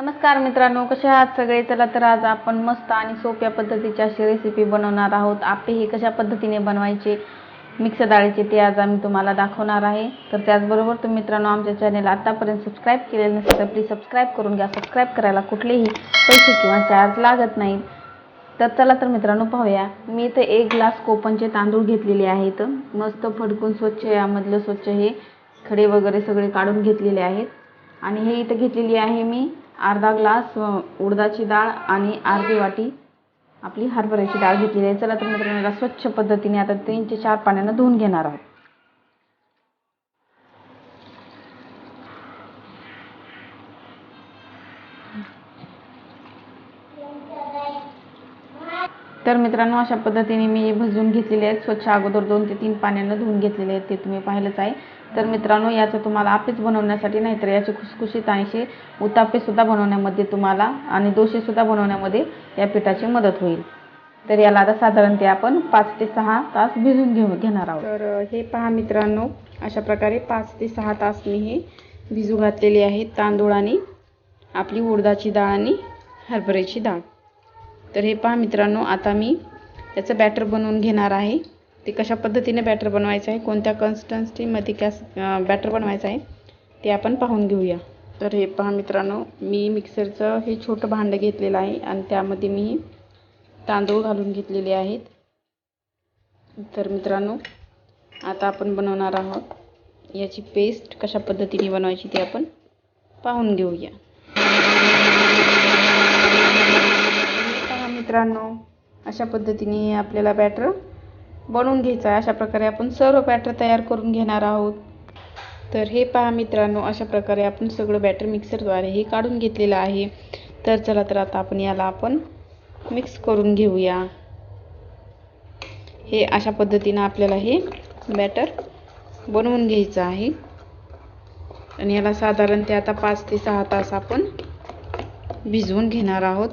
नमस्कार मित्रांनो कसे आहात सगळे? चला तर आज आपण मस्त आणि सोप्या पद्धतीची अशी रेसिपी बनवणार आहोत. आपे हे कशा पद्धतीने बनवायचे? मिक्स डाळीचे ते आज आम्ही तुम्हाला दाखवणार आहे. तर त्याचबरोबर तुम्ही मित्रांनो आमच्या चॅनेल आतापर्यंत सबस्क्राईब केलेलं नसेल तर प्लीज सबस्क्राईब करून घ्या. सबस्क्राईब करायला कुठलेही पैसे किंवा चार्ज लागत नाहीत तर चला तर मित्रांनो पाहूया. मी इथं एक ग्लास कोपनचे तांदूळ घेतलेले आहेत. मस्त फडकून स्वच्छ यामधलं स्वच्छ हे खडे वगैरे सगळे काढून घेतलेले आहेत. आणि हे इथं घेतलेली आहे मी अर्धा ग्लास उडदाची डाळ आणि अर्धी वाटी आपली हरभऱ्याची डाळ घेतलेली आहे. चला तर मित्रांनो याला स्वच्छ पद्धतीने आता तीन ते चार पाण्यानं धुवून घेणार आहोत. तर मित्रांनो अशा पद्धतीने मी भजून घेतलेले आहेत. स्वच्छ अगोदर दोन ते तीन पाण्यानं धुवून घेतलेले आहेत. ते तुम्ही पाहिलंच आहे. तर मित्रांनो याचं तुम्हाला आपेच बनवण्यासाठी नाही तर याचे खुसखुशीत आणि उतापेसुद्धा बनवण्यामध्ये तुम्हाला आणि दोशेसुद्धा बनवण्यामध्ये या पिठाची मदत होईल. तर याला आता साधारण ते आपण पाच ते सहा तास भिजून घेऊ घेणार आहोत. तर हे पहा मित्रांनो अशा प्रकारे पाच ते सहा तास मी हे भिजू घातलेले आहे तांदूळ आणि आपली उडदाची डाळ आणि हरभऱ्याची डाळ. तर हे पहा मित्रांनो आता मी त्याचं बॅटर बनवून घेणार आहे. ते कशा पद्धतीने बॅटर बनवायचं आहे कोणत्या कन्सिस्टन्सीमध्ये कॅस बॅटर बनवायचं आहे ते आपण पाहून घेऊया. तर हे पहा मित्रांनो मी मिक्सरचं हे छोटं भांडं घेतलेलं आहे आणि त्यामध्ये मी तांदूळ घालून घेतलेले आहेत. तर मित्रांनो आता आपण बनवणार आहोत. याची पेस्ट कशा पद्धतीने बनवायची ते आपण पाहून घेऊया. पहा मित्रांनो अशा पद्धतीने आपल्याला बॅटर बनवून घ्यायचं आहे. अशा प्रकारे आपण सर्व बॅटर तयार करून घेणार आहोत. तर हे पहा मित्रांनो अशा प्रकारे आपण सगळं बॅटर मिक्सरद्वारे हे काढून घेतलेलं आहे. तर चला तर आता आपण याला आपण मिक्स करून घेऊया. हे अशा पद्धतीनं आपल्याला हे बॅटर बनवून घ्यायचं आहे. आणि याला साधारण ते आता पाच ते सहा तास आपण भिजवून घेणार आहोत.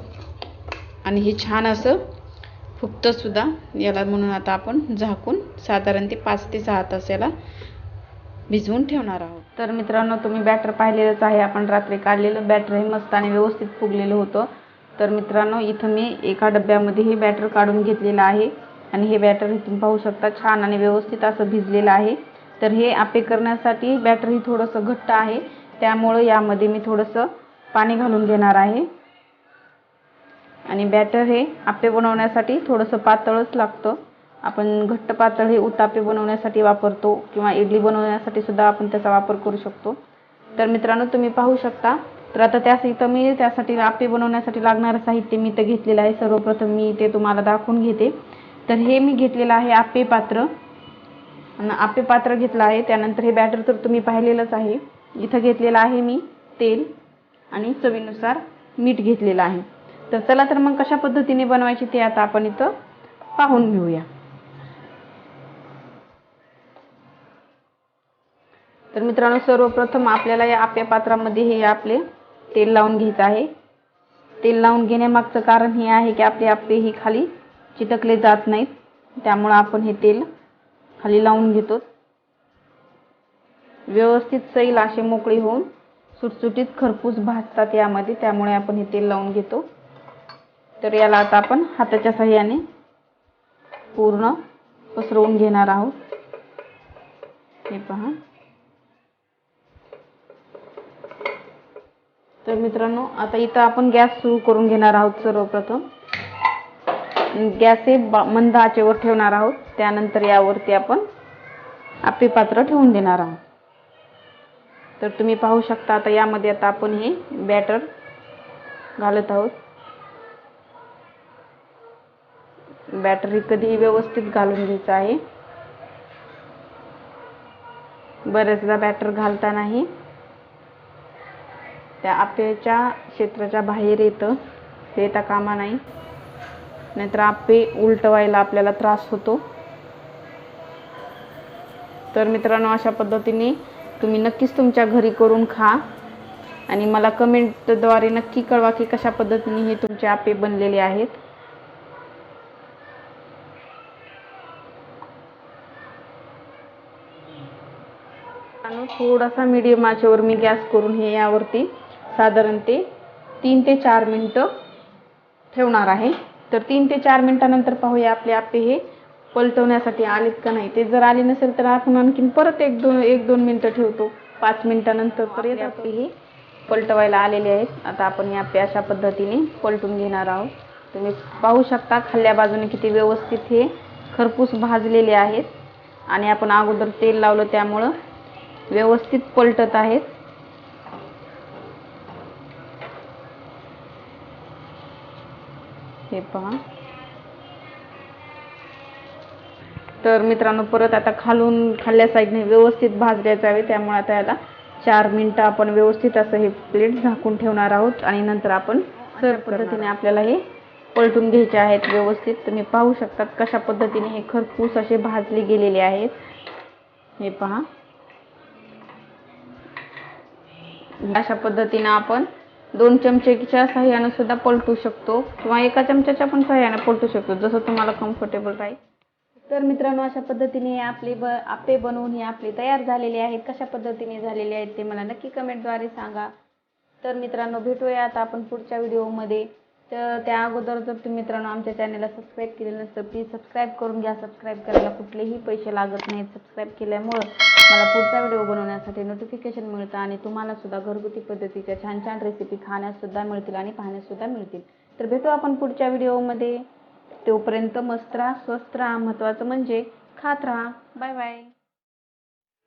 आणि हे छान असं फुगतंसुद्धा याला म्हणून आता आपण झाकून साधारण ते पाच ते सहा तास याला भिजवून ठेवणार आहोत. तर मित्रांनो तुम्ही बॅटर पाहिलेलंच आहे. आपण रात्री काढलेलं बॅटर हे मस्त आणि व्यवस्थित फुगलेलं होतं. तर मित्रांनो इथं मी एका डब्यामध्ये हे बॅटर काढून घेतलेलं आहे. आणि हे बॅटर इथून पाहू शकता छान आणि व्यवस्थित असं भिजलेलं आहे. तर हे आपे करण्यासाठी बॅटर ही थोडंसं घट्ट आहे. त्यामुळं यामध्ये मी थोडंसं पाणी घालून घेणार आहे. आणि बॅटर हे आपे बनवण्यासाठी थोडंसं पातळच लागतं. आपण घट्ट पातळ हे उतापे बनवण्यासाठी वापरतो किंवा इडली बनवण्यासाठी सुद्धा आपण त्याचा वापर करू शकतो. तर मित्रांनो तुम्ही पाहू शकता. तर आता त्यास इथं मी त्यासाठी आपे बनवण्यासाठी लागणारं साहित्य मी इथं घेतलेलं आहे. सर्वप्रथम मी ते तुम्हाला दाखवून घेते. तर हे मी घेतलेलं आहे आपे पात्र. आणि आपे पात्र घेतलं आहे. त्यानंतर हे बॅटर तर तुम्ही पाहिलेलंच आहे. इथं घेतलेलं आहे मी तेल आणि चवीनुसार मीठ घेतलेलं आहे. तर चला तर मग कशा पद्धतीने बनवायची ते आता आपण इथं पाहून घेऊया. तर मित्रांनो सर्वप्रथम आपल्याला या आप्या पात्रामध्ये हे आपले तेल लावून घ्यायचं आहे. तेल लावून घेण्यामागचं कारण हे आहे की आपले आपले ही खाली चिटकले जात नाहीत. त्यामुळं आपण हे तेल खाली लावून घेतो. व्यवस्थित सैल असे मोकळे होऊन सुटसुटीत खरपूस भाजतात यामध्ये. त्यामुळे आपण हे तेल लावून घेतो. तर याला आता आपण हाताच्या साह्याने पूर्ण पसरवून घेणार आहोत. हे पहा. तर मित्रांनो आता इथं आपण गॅस सुरू करून घेणार आहोत सर्वप्रथम. गॅस हे बा- मंद आचेवर ठेवणार आहोत. त्यानंतर यावरती आपण आपे पात्र ठेवून देणार आहोत. तर तुम्ही पाहू शकता आता यामध्ये आता आपण हे बॅटर घालत आहोत. बॅटरी कधीही व्यवस्थित घालून घ्यायचं आहे. बरेचदा बॅटर घालतानाही त्या आपेच्या क्षेत्राच्या बाहेर येतं. ते येता कामा नाही नाहीतर आपे उलटवायला आपल्याला त्रास होतो. तर मित्रांनो अशा पद्धतीने तुम्ही नक्कीच तुमच्या घरी करून खा. आणि मला कमेंटद्वारे नक्की कळवा की कशा पद्धतीने हे तुमचे आपे बनलेले आहेत आणि थोडासा मीडियम आचेवर मी गॅस करून हे यावरती साधारण ते तीन ते चार मिनटं ठेवणार आहे. तर तीन ते चार मिनटानंतर पाहूया आपले आप्पे हे पलटवण्यासाठी आलेत का नाही. ते जर आले नसेल तर आपण आणखीन परत एक दोन एक दोन मिनटं ठेवतो. पाच मिनटानंतर परत आपले हे पलटवायला आलेले आहेत. आता आपण हे आप्पे अशा पद्धतीने पलटून घेणार आहोत. तुम्ही पाहू शकता खाल्ल्या बाजूने किती व्यवस्थित हे खरपूस भाजलेले आहेत. आणि आपण अगोदर तेल लावलं त्यामुळं व्यवस्थित पलटत आहेत. हे पहा. तर मित्रांनो परत आता खालून खाल्ल्या साईडने व्यवस्थित भाजले जावे त्यामुळे आता याला चार मिनटं आपण व्यवस्थित असं हे प्लेट झाकून ठेवणार आहोत आणि नंतर आपण सर्व पद्धतीने आपल्याला हे पलटून घ्यायचे आहेत व्यवस्थित. तुम्ही पाहू शकतात कशा पद्धतीने हे खरपूस असे भाजले गेलेले आहेत. हे पहा. अशा पद्धतीनं आपण दोन चमचेच्या सहाय्यानं सुद्धा पलटू शकतो. किंवा एका चमच्याच्या पण सहाय्यानं पलटू शकतो जसं तुम्हाला कम्फर्टेबल राहील. तर मित्रांनो अशा पद्धतीने आपले ब आपे बनवून हे आपले तयार झालेले आहेत. कशा पद्धतीने झालेले आहेत ते मला नक्की कमेंटद्वारे सांगा. तर मित्रांनो भेटूया आता आपण पुढच्या व्हिडिओमध्ये. तर त्या अगोदर जर तुम्ही मित्रांनो आमच्या चॅनलला सबस्क्राईब केलेलं नसतं प्लीज सबस्क्राईब करून घ्या. सबस्क्राईब करायला कुठलेही पैसे लागत नाहीत. सबस्क्राईब केल्यामुळं मला पुढचा व्हिडिओ बनवण्यासाठी नोटिफिकेशन मिळतं आणि तुम्हाला सुद्धा घरगुती पद्धतीच्या छान छान रेसिपी खाण्यासुद्धा मिळतील आणि पाहण्यासुद्धा मिळतील. तर भेटू आपण पुढच्या व्हिडिओमध्ये तोपर्यंत मस्त राहा स्वस्त राहा. महत्त्वाचं म्हणजे खात राहा. Bye bye